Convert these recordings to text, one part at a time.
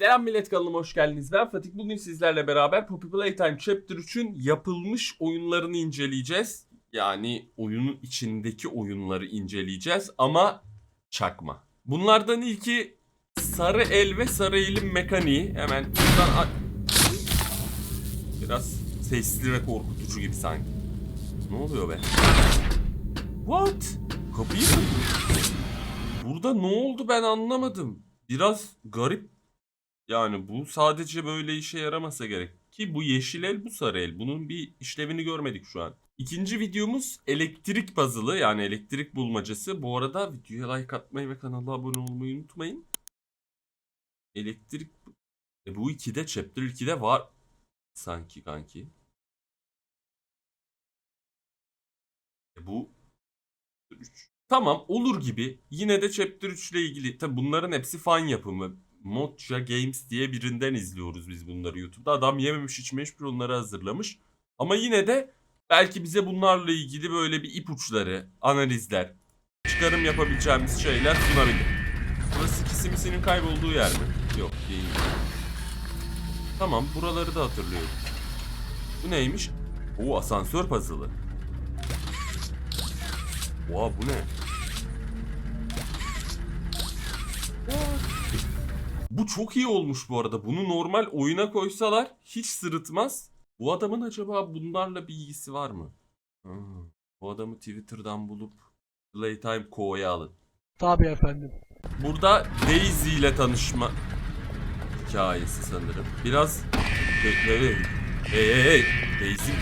Selam millet kanalıma hoş geldiniz. Ben Fatih. Bugün sizlerle beraber Poppy Playtime Chapter 3'ün yapılmış oyunlarını inceleyeceğiz. Yani oyunun içindeki oyunları inceleyeceğiz ama çakma. Bunlardan ilki Sarı El ve Sarı El'in mekaniği. Hemen buradan... Biraz sesli ve korkutucu gibi sanki. Ne oluyor be? What? Kapıyı mı? Burada ne oldu ben anlamadım. Biraz garip yani bu sadece böyle işe yaramasa gerek. Ki bu yeşil el bu sarı el. Bunun bir işlevini görmedik şu an. İkinci videomuz elektrik puzzle'ı yani elektrik bulmacası. Bu arada videoya like atmayı ve kanala abone olmayı unutmayın. Elektrik... E bu 2'de chapter 2'de var sanki kanki. E bu 3. Tamam olur gibi. Yine de chapter 3 ile ilgili. Tabi bunların hepsi fan yapımı. Modja Games diye birinden izliyoruz biz bunları YouTube'da. Adam yememiş içmemiş bir onları hazırlamış. Ama yine de belki bize bunlarla ilgili böyle bir ipuçları, analizler, çıkarım yapabileceğimiz şeyler sunabilir. Burası kisimisinin kaybolduğu yer mi? Yok değil. Tamam buraları da hatırlıyorum. Bu neymiş? O asansör puzzle'ı. Oha bu ne? Bu çok iyi olmuş bu arada. Bunu normal oyuna koysalar hiç sırıtmaz. Bu adamın acaba bunlarla bir ilgisi var mı? Bu adamı Twitter'dan bulup Playtime Co'ya alın. Tabii efendim. Burada Daisy ile tanışma hikayesi sanırım. Biraz hey hey hey hey, hey. Daisy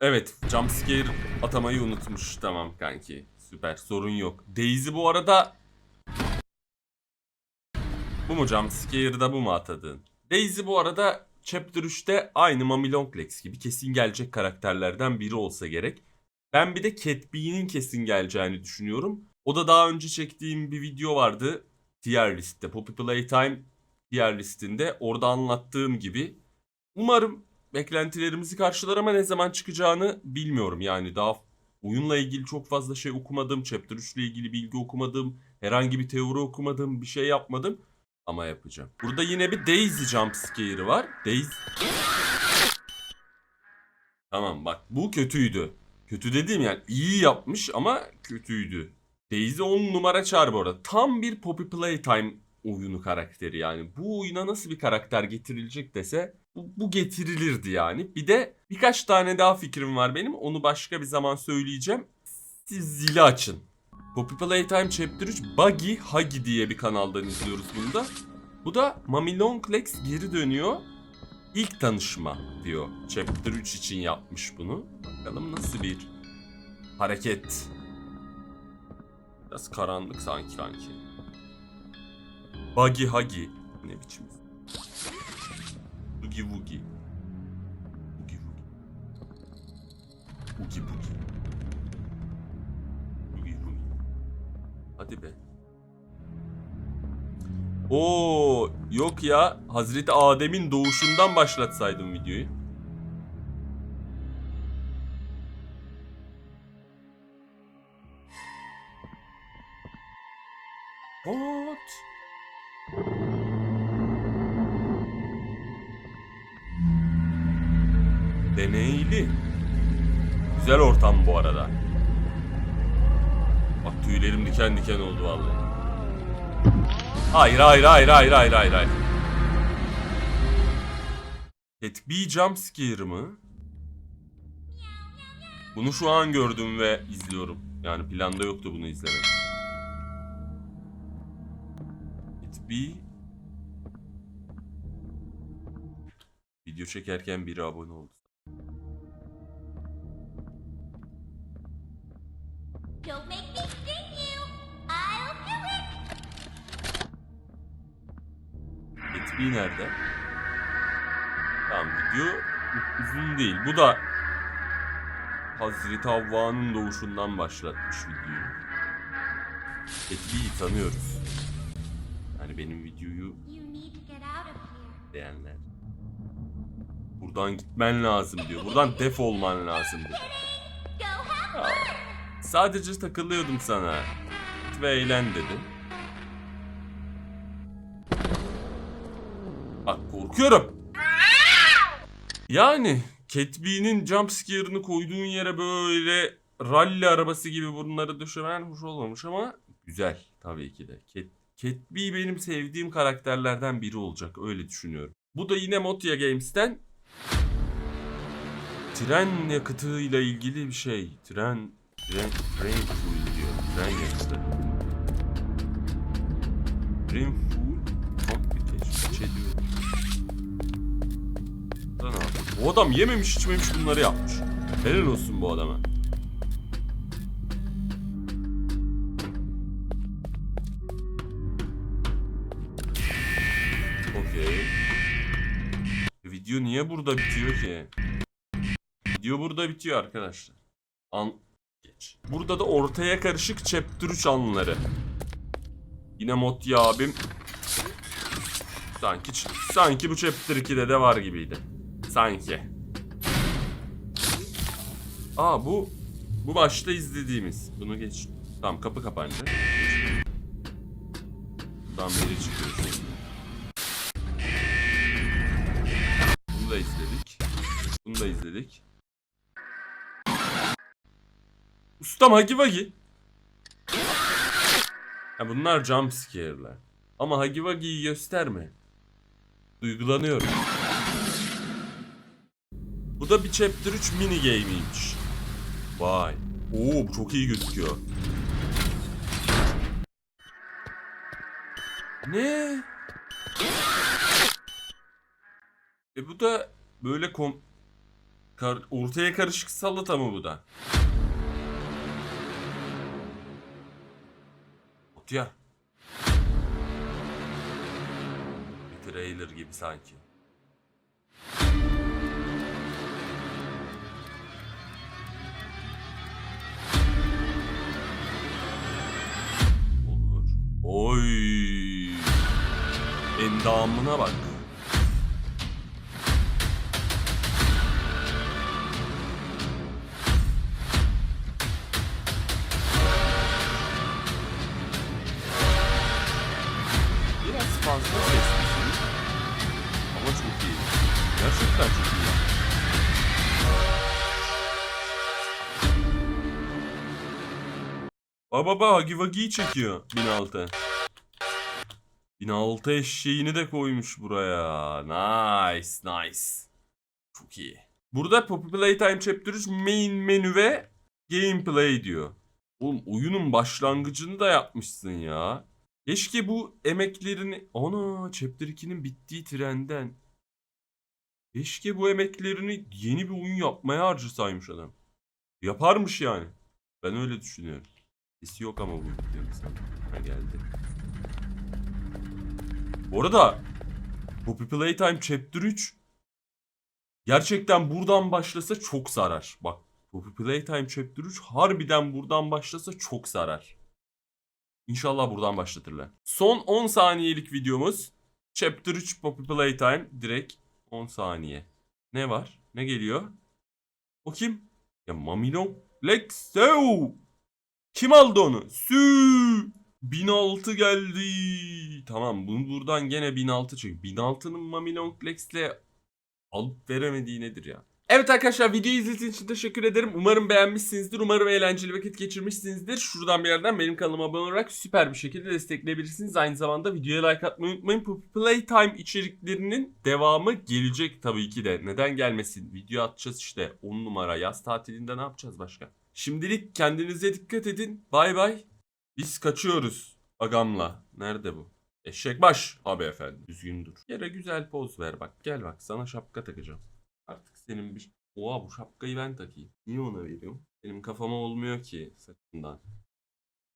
Evet, jumpscare atamayı unutmuş. Tamam kanki. Süper, sorun yok. Daisy bu arada bu mu jumpscare'da bu mu atadın? Daisy bu arada Chapter 3'te aynı Mami Longlegs gibi kesin gelecek karakterlerden biri olsa gerek. Ben bir de Cat B'nin kesin geleceğini düşünüyorum. O da daha önce çektiğim bir video vardı. Tier listte. Poppy Playtime tier listinde. Orada anlattığım gibi. Umarım beklentilerimizi karşılar ama ne zaman çıkacağını bilmiyorum. Yani daha oyunla ilgili çok fazla şey okumadım. Chapter 3 ile ilgili bilgi okumadım. Herhangi bir teori okumadım. Bir şey yapmadım. Ama yapacağım. Burada yine bir Daisy jumpscare'ı var. Daisy... Tamam bak bu kötüydü. Kötü dediğim yani iyi yapmış ama kötüydü. Daisy 10 numara çağır bu arada. Tam bir Poppy Playtime oyunu karakteri yani. Bu oyuna nasıl bir karakter getirilecek dese bu, bu getirilirdi yani. Bir de birkaç tane daha fikrim var benim. Onu başka bir zaman söyleyeceğim. Siz zili açın. Poppy Playtime Chapter 3 Buggy Huggy diye bir kanaldan izliyoruz bunu da. Bu da Mami Longlegs geri dönüyor. İlk tanışma diyor. Chapter 3 için yapmış bunu. Bakalım nasıl bir hareket. Biraz karanlık sanki kanki. Buggy Huggy. Ne biçim? Boogie Woogie. Boogie Woogie. Boogie Boogie. Hadi be. Oo yok ya Hazreti Adem'in doğuşundan başlatsaydım videoyu. What? Deneyli. Güzel ortam bu arada. Bak tüylerim diken diken oldu vallahi. Hayır hayır hayır hayır hayır hayır hayır. B jumpscare mı? Bunu şu an gördüm ve izliyorum. Yani planda yoktu bunu izlemek. B Video çekerken biri abone oldu. Don't make me Cat B nerede? Tamam video uzun değil. Bu da Hazreti Havva'nın doğuşundan başlatmış videoyu. B'yi tanıyoruz. Yani benim videoyu beğenler. Buradan gitmen lazım diyor. Buradan defolman lazım diyor. Ya, sadece takılıyordum sana. Git ve eğlen dedi. Bak korkuyorum. Yani Cat B'nin jumpscare'ını koyduğun yere böyle rally arabası gibi bunları döşemen hoş olmamış ama güzel tabii ki de. Cat, Cat B benim sevdiğim karakterlerden biri olacak öyle düşünüyorum. Bu da yine Motia Games'ten tren yakıtıyla ilgili bir şey. Tren, tren, tren fuel diyor. Tren yakıtı. Tren Bu adam yememiş içmemiş bunları yapmış. Helal olsun bu adama. Okey. Video niye burada bitiyor ki? Video burada bitiyor arkadaşlar. An geç. Burada da ortaya karışık chapter 3 anları. Yine Motya abim sanki sanki bu chapter 2'de de var gibiydi. Sanki. Aa bu bu başta izlediğimiz. Bunu geç. Tamam kapı kapandı. Buradan biri çıkıyor şimdi. Bunu da izledik. Bunu da izledik. Ustam Hagi Vagi. Ha bunlar jump scare'lar. Ama Hagi Vagi'yi gösterme. Duygulanıyorum. Bu da bir Chapter 3 mini game'iymiş. Vay. Oo çok iyi gözüküyor. Ne? E bu da böyle kom... Kar- ortaya karışık salata mı bu da? Otya. Bir trailer gibi sanki. Endamına bak. Biraz fazla seslisin. Ama çok iyi. Gerçekten çok iyi. Baba baba Hagi Vagi'yi çekiyor 1006. 1006 eşeğini de koymuş buraya. Nice nice. Çok iyi. Burada Poppy Playtime Chapter 3 main menü ve gameplay diyor. Oğlum oyunun başlangıcını da yapmışsın ya. Keşke bu emeklerini... Ana Chapter 2'nin bittiği trenden. Keşke bu emeklerini yeni bir oyun yapmaya harcasaymış adam. Yaparmış yani. Ben öyle düşünüyorum. Sesi yok ama bu videonun. Ha geldi. Bu arada Poppy Playtime Chapter 3 gerçekten buradan başlasa çok zarar. Bak Poppy Playtime Chapter 3 harbiden buradan başlasa çok zarar. İnşallah buradan başlatırlar. Son 10 saniyelik videomuz. Chapter 3 Poppy Playtime. Direkt 10 saniye. Ne var? Ne geliyor? O kim? Ya Mamilo Lexeo. Kim aldı onu? Sü. 1006 geldi. Tamam bunu buradan gene 1006 çek. 1006'nın Mamilong Lex'le alıp veremediği nedir ya? Evet arkadaşlar videoyu izlediğiniz için teşekkür ederim. Umarım beğenmişsinizdir. Umarım eğlenceli vakit geçirmişsinizdir. Şuradan bir yerden benim kanalıma abone olarak süper bir şekilde destekleyebilirsiniz. Aynı zamanda videoya like atmayı unutmayın. Playtime içeriklerinin devamı gelecek tabii ki de. Neden gelmesin? Video atacağız işte 10 numara. Yaz tatilinde ne yapacağız başka? Şimdilik kendinize dikkat edin. Bay bay. Biz kaçıyoruz agamla. Nerede bu? Eşek baş abi efendi. Düzgün dur. Yere güzel poz ver bak. Gel bak sana şapka takacağım. Artık senin bir... Oha bu şapkayı ben takayım. Niye ona veriyorum? Benim kafama olmuyor ki saçından.